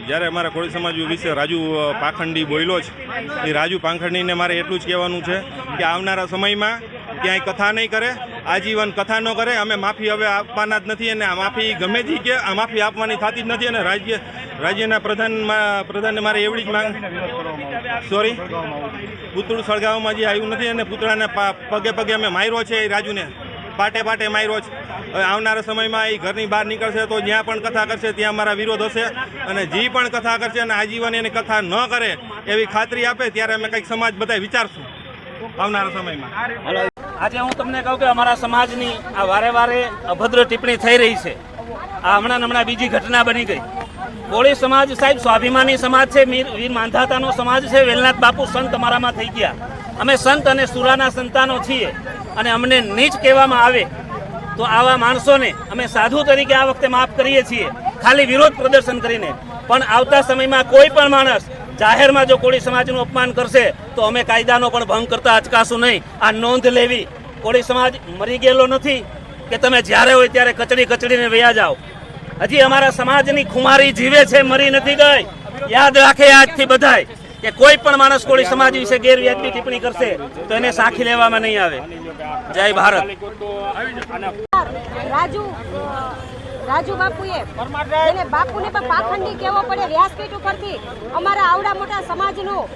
જ્યારે અમારા કોળી સમાજ વિશે રાજુ પાખંડી બોલ્યો છે એ રાજુ પાખંડીને મારે એટલું જ કહેવાનું છે કે આવનારા સમયમાં ક્યાંય કથા નહીં કરે આજીવન કથા ન કરે અમે માફી હવે આપવાના જ નથી અને આ માફી ગમે તે કે આ માફી આપવાની થતી જ નથી અને રાજ્ય રાજ્યના પ્રધાનમાં પ્રધાનને મારે એવડી જ માંગ સોરી પુતળું સળગાવવામાં જે આવ્યું નથી અને પુતળાને પગે પગે અમે માર્યો છે એ રાજુને. પાટે પાટે માર્યો છે. આવનારા સમયમાં એ ઘરની બહાર નીકળશે તો જ્યાં પણ કથા કરશે ત્યાં મારા વિરોધ હશે. અને જે પણ કથા કરશે અને આજીવન એની કથા ન કરે એવી ખાતરી આપે ત્યારે અમે કંઈક સમાજ બધા વિચારશું આવનારા સમયમાં. આજે હું તમને કહું કે અમારા સમાજની આ વારે વારે અભદ્ર ટિપ્પણી થઈ રહી છે. આ હમણાં હમણાં બીજી ઘટના બની ગઈ. કોળી સમાજ સાહેબ, સ્વાભિમાની સમાજ છે વીર માંધાતાનો સમાજ છે, વેલનાથ બાપુ સંત અમારામાં થઈ ગયા. અમે સંત અને સુરાના સંતાનો છીએ. અને અમને નીચ કહેવામાં આવે તો આવા માણસોને અમે સાધુ તરીકે આ વખતે માફ કરીએ છીએ. ખાલી વિરોધ પ્રદર્શન કરીને. પણ આવતા સમયમાં કોઈ પણ માણસ જાહેરમાં જો કોળી સમાજનું અપમાન કરશે, તો અમે કાયદાનો પણ ભંગ કરતા અચકાશું નહીં. આ નોંધ લેવી. કોળી સમાજ મરી ગયેલો નથી કે તમે જ્યારે હોય ત્યારે કચડી કચડીને વયા જાઓ. હજી અમારા સમાજની ખુમારી જીવે છે, મરી નથી ગઈ. યાદ રાખે આજથી બધાય. કે કોઈ પણ માણસ કોળી સમાજ વિશે ગેરવ્યાજબી ટિપ્પણી કરશે, તો એને સાખી લેવામાં નહીં આવે. જય ભારત. રાજુ રાજુ બાપુએ એને બાપુને પણ પાખંડી કહેવો પડે વ્યાસપીઠ ઉપરથી અમારા આવડા મોટા સમાજનું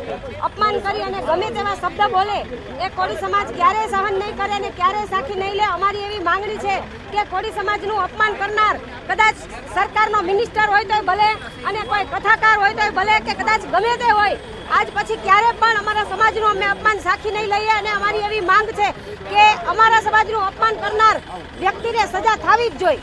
અપમાન કરી અને ગમે તેવા શબ્દ બોલે એ કોળી સમાજ ક્યારેય સહન નહીં કરે અને ક્યારેય સાખી નહીં લે. અમારી એવી માંગણી છે કે કોળી સમાજનું અપમાન કરનાર કદાચ સરકારનો મિનિસ્ટર હોય તોય ભલે અને કોઈ કથાકાર હોય તોય ભલે કે કદાચ ગમે તે હોય. આજ પછી ક્યારે પણ અમારા સમાજનું અમે અપમાન સાખી નહીં લઈએ અને અમારી એવી માંગ છે કે અમારા સમાજનું અપમાન કરનાર વ્યક્તિને સજા થવી જ જોઈએ.